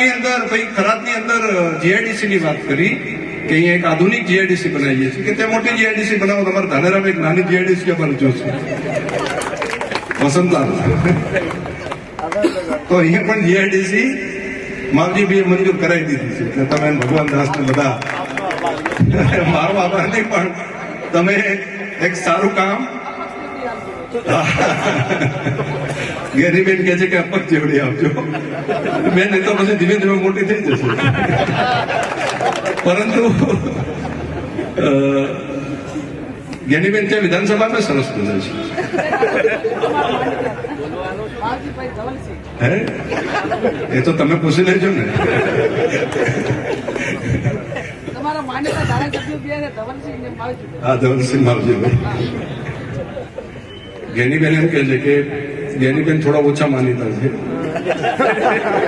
ખરાદની અંદર, ભાઈ ખરાદની અંદર જીઆઈડીસી ની વાત કરી કે અહીંયા એક આધુનિક જીઆઈડીસી બનાવીએ છીએ. કે તે મોટી જીઆઈડીસી બનાવો, તમારે ધાનેરામાં એક નાની જીઆઈડીસી પણ જોશે વસંતલાલ તો અહીંયા પણ જીઆઈડીસી માવજીભાઈએ મંજૂર કરાવી દીધી છે. એટલે તમે ભગવાન દાસને બધા, મારો આભાર નહીં, પણ તમે એક સારું કામ ગેરીબેન કે છે કે અપક ચેવડી આપજો. બેન એ તો પછી ધીમે ધીમે મોટી થઈ જશે. પરંતુ જ્ઞાનીબેન ત્યાં વિધાનસભામાં સરસ બોલે છે. હે? એ તો તમે પૂછી લેજો ને. હા ધવલસિંહ માવજી ધવલસિંહ એમ કહે છે કે જેનીબેન થોડા ઓછા માનીતા છે.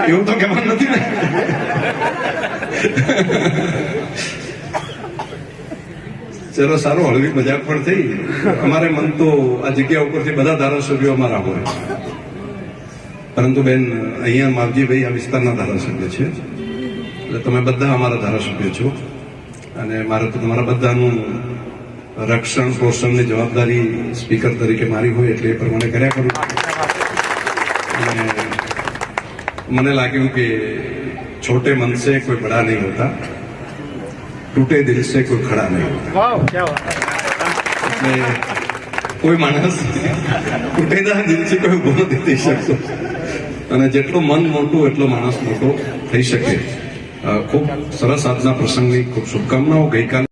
એવું તો કહેવાનું નથી ને. ચલો, સારું, હળવી મજાક પણ થઈ. અમારે મન તો આ જગ્યા ઉપરથી બધા ધારાસભ્યો અમારા હોય. પરંતુ બેન, અહીંયા માવજીભાઈ આ વિસ્તારના ધારાસભ્ય છે. એટલે તમે બધા અમારા ધારાસભ્ય છો. અને મારે તો તમારા બધાનું રક્ષણ પોષણની જવાબદારી સ્પીકર તરીકે મારી હોય એટલે એ પ્રમાણે કર્યા કરું. અને મને લાગ્યું કે છોટે મન સે કોઈ બડા નહીં હોતા તૂટે દિલ સે કોઈ ખડા નહીં હોતા. એટલે કોઈ માણસ તૂટેલા દિલથી કોઈ નથી થઈ શકતો. અને જેટલું મન મોટું એટલો માણસ મોટો થઈ શકે. ખૂબ સરસ આજના પ્રસંગની ખૂબ શુભકામનાઓ. ગઈકાલે